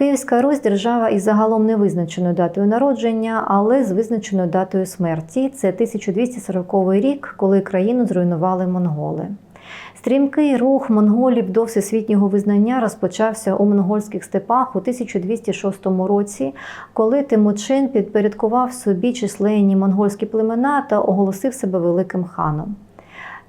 Київська Русь держава із загалом невизначеною датою народження, але з визначеною датою смерті. Це 1240 рік, коли країну зруйнували монголи. Стрімкий рух монголів до всесвітнього визнання розпочався у монгольських степах у 1206 році, коли Тимочин підпорядкував собі численні монгольські племена та оголосив себе великим ханом.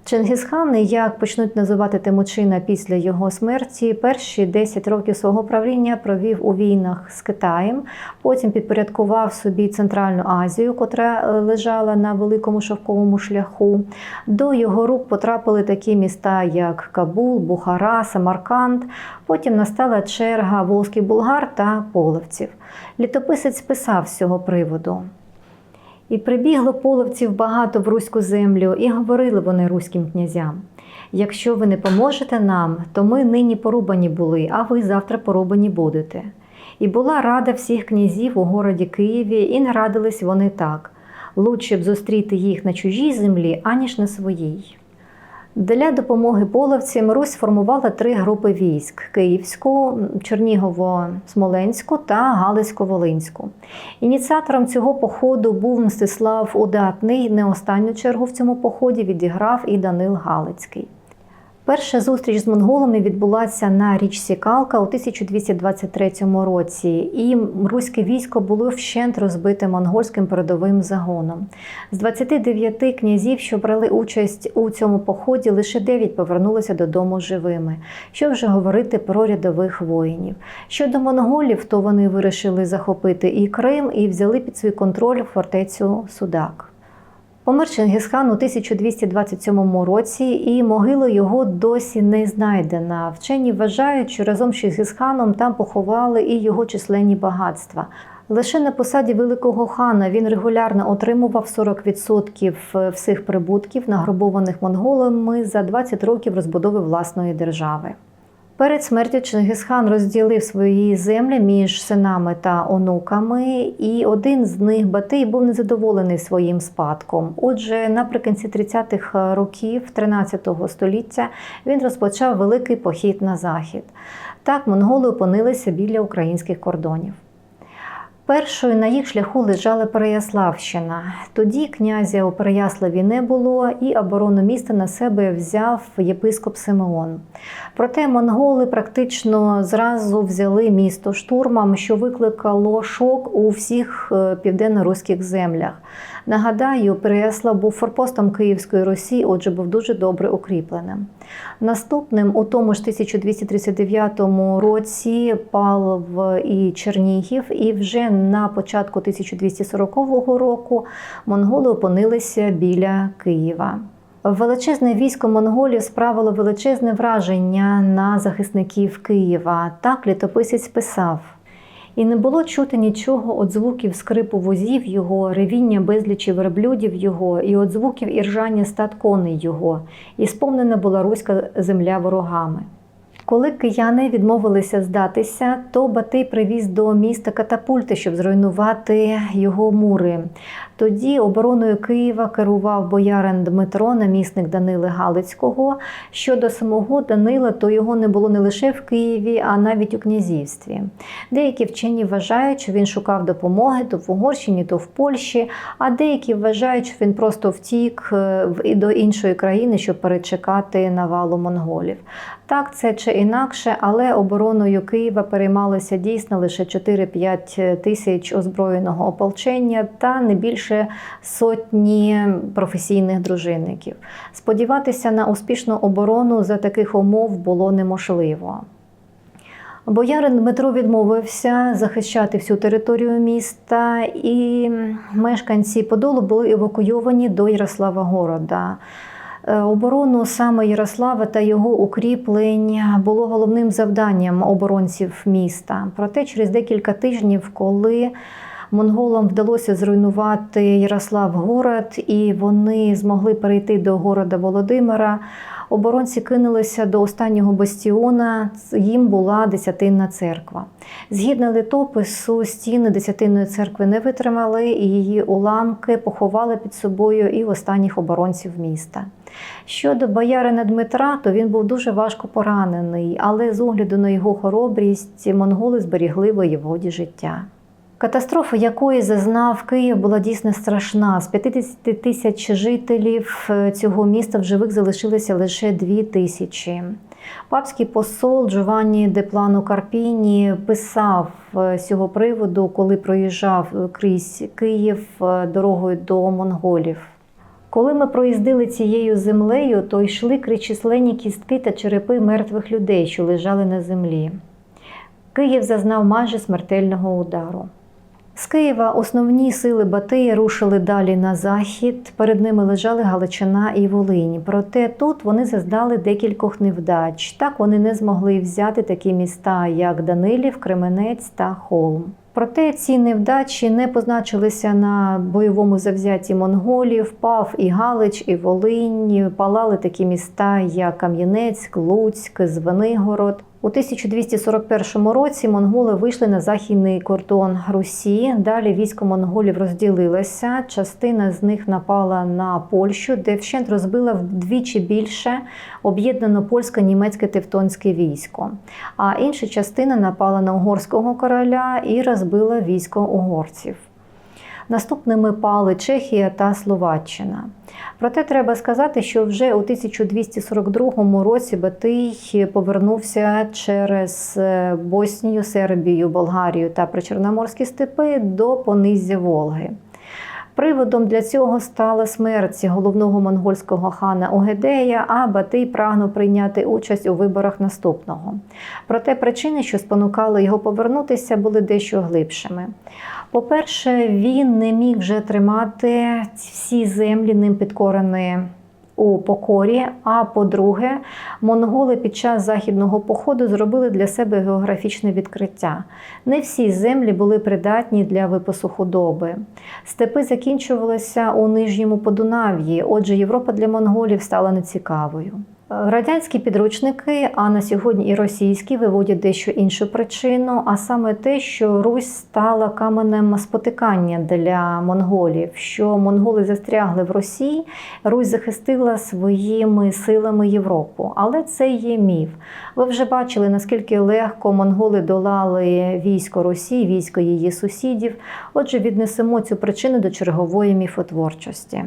Чингісхан, як почнуть називати Тимочина після його смерті, перші 10 років свого правління провів у війнах з Китаєм, потім підпорядкував собі Центральну Азію, котра е, лежала на великому шовковому шляху. До його рук потрапили такі міста, як Кабул, Бухара, Самарканд. Потім настала черга волзьких булгар та половців. Літописець писав з цього приводу. І прибігло половців багато в руську землю, і говорили вони руським князям: якщо ви не поможете нам, то ми нині порубані були, а ви завтра порубані будете. І була рада всіх князів у городі Києві, і нарадились вони так: лучше б зустріти їх на чужій землі, аніж на своїй. Для допомоги половцям Русь формувала три групи військ: Київську, Чернігово-Смоленську та Галицько-Волинську. Ініціатором цього походу був Мстислав Удатний. Не останню чергу в цьому поході відіграв і Данил Галицький. Перша зустріч з монголами відбулася на річці Калка у 1223 році, і руське військо було вщент розбите монгольським передовим загоном. З 29 князів, що брали участь у цьому поході, лише 9 повернулися додому живими. Що вже говорити про рядових воїнів. Щодо монголів, то вони вирішили захопити і Крим, і взяли під свій контроль фортецю Судак. Помер Чингісхан у 1227 році, і могила його досі не знайдена. Вчені вважають, що разом з Чингісханом там поховали і його численні багатства. Лише на посаді великого хана він регулярно отримував 40% всіх прибутків, награбованих монголами за 20 років розбудови власної держави. Перед смертю Чингисхан розділив свої землі між синами та онуками, і один з них Батий був незадоволений своїм спадком. Отже, наприкінці 30-х років 13 століття він розпочав великий похід на захід. Так монголи опинилися біля українських кордонів. Першою на їх шляху лежала Переяславщина. Тоді князя у Переяславі не було, і оборону міста на себе взяв єпископ Симеон. Проте монголи практично зразу взяли місто штурмом, що викликало шок у всіх е, південно-руських землях. Нагадаю, Переяслав був форпостом Київської Русі, отже, був дуже добре укріпленим. Наступним, у тому ж 1239 році, пав і Чернігів, і вже на початку 1240 року монголи опинилися біля Києва. Величезне військо монголів справило величезне враження на захисників Києва. Так літописець писав. І не було чути нічого від звуків скрипу возів його, ревіння безлічі верблюдів його, і від звуків іржання стат коней його, і сповнена була руська земля ворогами. Коли кияни відмовилися здатися, то Батий привіз до міста катапульти, щоб зруйнувати його мури. Тоді обороною Києва керував боярин Дмитро, намісник Данили Галицького. Щодо самого Данила, то його не було не лише в Києві, а навіть у князівстві. Деякі вчені вважають, що він шукав допомоги то в Угорщині, то в Польщі, а деякі вважають, що він просто втік е, до іншої країни, щоб перечекати навалу монголів. Так, це чи інакше, але обороною Києва переймалося дійсно лише 4-5 тисяч озброєного ополчення та не більше сотні професійних дружинників. Сподіватися на успішну оборону за таких умов було неможливо. Боярин Дмитро відмовився захищати всю територію міста, і мешканці Подолу були евакуйовані до Ярослава Города. Е, оборону саме Ярослава та його укріплень було головним завданням оборонців міста. Проте через декілька тижнів, коли монголам вдалося зруйнувати Ярослав город, і вони змогли перейти до города Володимира. Оборонці кинулися до останнього бастіона. Їм була десятинна церква. Згідно літопису, стіни десятинної церкви не витримали, і її уламки поховали під собою і останніх оборонців міста. Щодо боярина Дмитра, то він був дуже важко поранений, але з огляду на його хоробрість монголи зберігли воєводі життя. Катастрофа, якої зазнав Київ, була дійсно страшна. З 50 тисяч жителів е, цього міста в живих залишилося лише 2 тисячі. Папський посол Джованні де Плано Карпіні писав е, з цього приводу, коли проїжджав е, крізь Київ дорогою до монголів. Коли ми проїздили цією землею, то йшли крізь численні кістки та черепи мертвих людей, що лежали на землі. Київ зазнав майже смертельного удару. З Києва основні сили Батия рушили далі на захід. Перед ними лежали Галичина і Волинь. Проте тут вони зазнали декількох невдач. Так вони не змогли взяти такі міста, як Данилів, Кременець та Холм. Проте ці невдачі не позначилися на бойовому завзятті монголів. Пав і Галич, і Волинь палали такі міста, як Кам'янецьк, Луцьк, Звенигород. У 1241 році монголи вийшли на західний кордон Русі. Далі військо монголів розділилося. Частина з них напала на Польщу, де вщент розбила вдвічі більше об'єднано польсько-німецьке тевтонське військо. А інша частина напала на угорського короля і розбила військо угорців. Наступними пали Чехія та Словаччина. Проте треба сказати, що вже у 1242 році Батий повернувся через е, Боснію, Сербію, Болгарію та Причорноморські степи до понизя Волги. Приводом для цього стала смерть головного монгольського хана Огедея, а Батий прагнув прийняти участь у виборах наступного. Проте причини, що спонукали його повернутися, були дещо глибшими. По-перше, він не міг вже тримати всі землі ним підкорені у покорі. А по-друге, монголи під час західного походу зробили для себе географічне відкриття. Не всі землі були придатні для випасу худоби. Степи закінчувалися у нижньому Подунав'ї, отже, Європа для монголів стала нецікавою. Радянські підручники, а на сьогодні і російські виводять дещо іншу причину, а саме те, що Русь стала каменем спотикання для монголів, що монголи застрягли в Росії, Русь захистила своїми силами Європу. Але це є міф. Ви вже бачили, наскільки легко монголи долали військо Росії, військо її сусідів. Отже, віднесемо цю причину до чергової міфотворчості.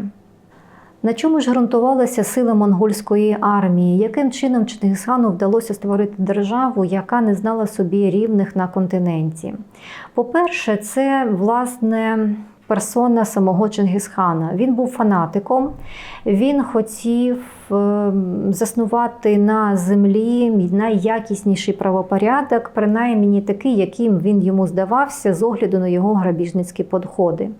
На чому ж ґрунтувалася сила монгольської армії? Яким чином Чингисхану вдалося створити державу, яка не знала собі рівних на континенті? По-перше, це власне персона самого Чингисхана. Він був фанатиком, він хотів ем, заснувати на землі найякісніший правопорядок, принаймні такий, яким він йому здавався, з огляду на його грабіжницькі подходи.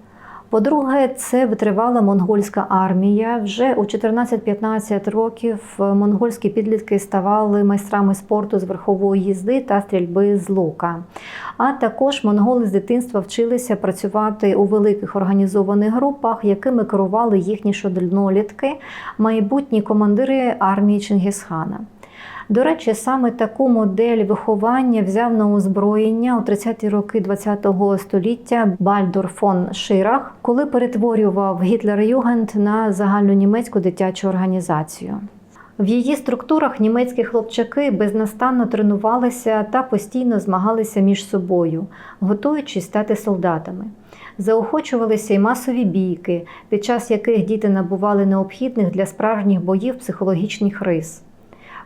По-друге, це витривала монгольська армія. Вже у 14-15 років монгольські підлітки ставали майстрами спорту з верхової їзди та стрільби з лука. А також монголи з дитинства вчилися працювати у великих організованих групах, якими керували їхні шодельнолітки, майбутні командири армії Чингісхана. До речі, саме таку модель виховання взяв на озброєння у 30-ті роки ХХ століття Бальдур фон Ширах, коли перетворював Гітлер-Югенд на загальнонімецьку дитячу організацію. В її структурах німецькі хлопчаки безнастанно тренувалися та постійно змагалися між собою, готуючись стати солдатами. Заохочувалися й масові бійки, під час яких діти набували необхідних для справжніх боїв психологічних рис.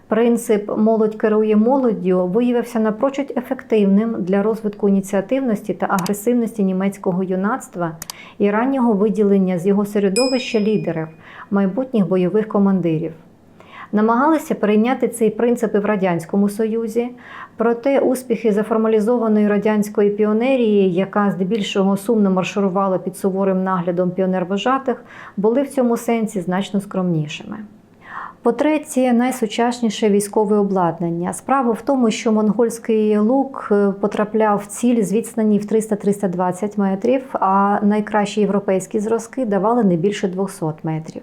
Принцип молодь керує молоддю виявився напрочуд ефективним для розвитку ініціативності та агресивності німецького юнацтва і раннього виділення з його середовища лідерів, майбутніх бойових командирів. Намагалися перейняти цей принцип і в Радянському Союзі, проте успіхи заформалізованої радянської піонерії, яка здебільшого сумно марширувала під суворим наглядом піонервожатих, були в цьому сенсі значно скромнішими. По-третє, найсучасніше військове обладнання. Справа в тому, що монгольський лук е, потрапляв в ціль з відстані в 300-320 метрів, а найкращі європейські зразки давали не більше 200 метрів.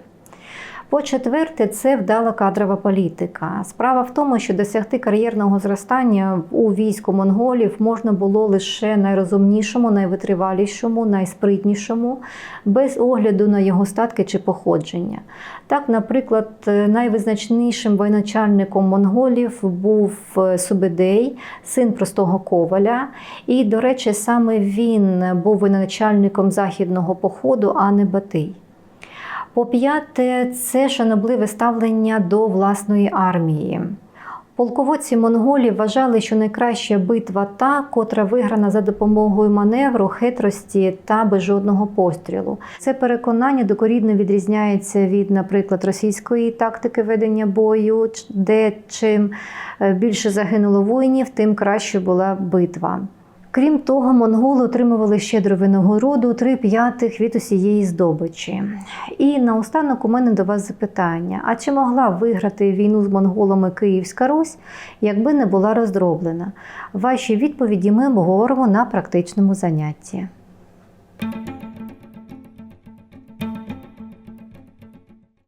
По-четверте, це вдала кадрова політика. Справа в тому, що досягти кар'єрного зростання у війську монголів можна було лише найрозумнішому, найвитривалішому, найспритнішому, без огляду на його статки чи походження. Так, наприклад, найвизначнішим воєначальником монголів був Субедей, син простого коваля. І, до речі, саме він був воєначальником західного походу, а не Батий. По-п'яте, це шанобливе ставлення до власної армії. Полководці монголів вважали, що найкраща битва та, котра виграна за допомогою маневру, хитрості та без жодного пострілу. Це переконання докорідно відрізняється від, наприклад, російської тактики ведення бою, де чим е, більше загинуло воїнів, тим краще була битва. Крім того, монголи отримували щедру винагороду три п'ятих від усієї здобичі. І наостанок у мене до вас запитання: а чи могла виграти війну з монголами Київська Русь, якби не була роздроблена? Ваші відповіді ми обговоримо на практичному занятті.